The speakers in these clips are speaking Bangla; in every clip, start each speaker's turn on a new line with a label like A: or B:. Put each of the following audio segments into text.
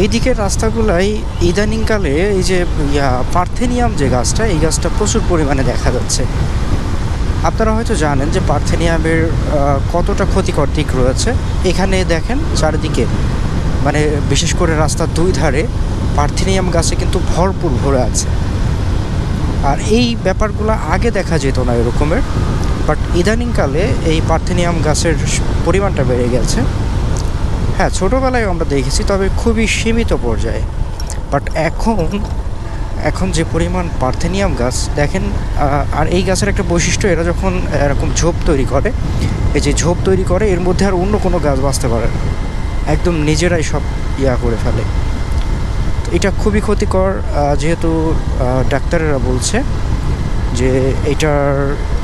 A: এই দিকের রাস্তাগুলাই ইদানিংকালে এই যে, ইয়া, পার্থেনিয়াম যে গাছটা, এই গাছটা প্রচুর পরিমাণে দেখা যাচ্ছে। আপনারা হয়তো জানেন যে পার্থেনিয়ামের কতটা ক্ষতিকর দিক রয়েছে। এখানে দেখেন চারিদিকে মানে বিশেষ করে রাস্তার দুই ধারে পার্থেনিয়াম গাছে কিন্তু ভরপুর ভরে আছে। আর এই ব্যাপারগুলো আগে দেখা যেত না এরকমের, বাট ইদানিংকালে এই পার্থেনিয়াম গাছের পরিমাণটা বেড়ে গেছে। হ্যাঁ ছোটোবেলায় আমরা দেখেছি, তবে খুবই সীমিত পর্যায়ে। বাট এখন এখন যে পরিমাণ পার্থেনিয়াম গাছ, দেখেন আর এই গাছের একটা বৈশিষ্ট্য, এরা যখন এরকম ঝোপ তৈরি করে, এই যে ঝোপ তৈরি করে, এর মধ্যে আর অন্য কোনো গাছ বাঁচতে পারে না। একদম নিজেরাই সব ইয়া করে ফেলে। তো এটা খুবই ক্ষতিকর যেহেতু ডাক্তারেরা বলছে যে এটার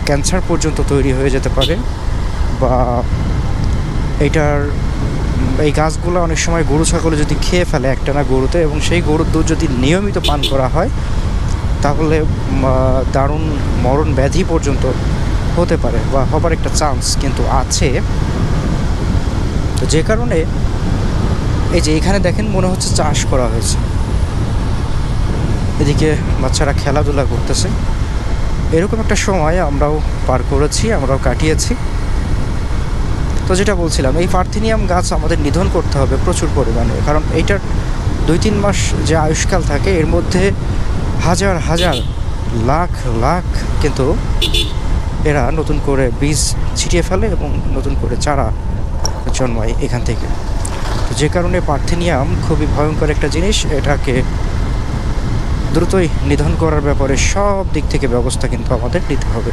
A: ক্যান্সার পর্যন্ত তৈরি হয়ে যেতে পারে বা এটার এই গাছগুলো অনেক সময় গরু, ছাগলে যদি খেয়ে ফেলে একটানা গরুতে এবং সেই গরুর দুধ যদি নিয়মিত পান করা হয়, তাহলে দারুণ মরণ ব্যাধি পর্যন্ত হতে পারে বা হবার একটা চান্স কিন্তু আছে। তো যে কারণে এই যে এখানে দেখেন মনে হচ্ছে চাষ করা হয়েছে। এদিকে বাচ্চারা খেলাধুলা করতেছে। এরকম একটা সময় আমরাও পার করেছি, আমরাও কাটিয়েছি। তো যেটা বলছিলাম, এই পার্থেনিয়াম গাছ আমাদের নিধন করতে হবে প্রচুর পরিমাণে। কারণ এইটার দুই তিন মাস যে আয়ুষ্কাল থাকে, এর মধ্যে হাজার হাজার লাখ লাখ কিন্তু এরা নতুন করে বীজ ছিটিয়ে ফেলে এবং নতুন করে চারা জন্মায় এখান থেকে। তো যে কারণে পার্থেনিয়াম খুবই ভয়ঙ্কর একটা জিনিস, এটাকে দ্রুতই নিধন করার ব্যাপারে সব দিক থেকে ব্যবস্থা কিন্তু আমাদের নিতে হবে।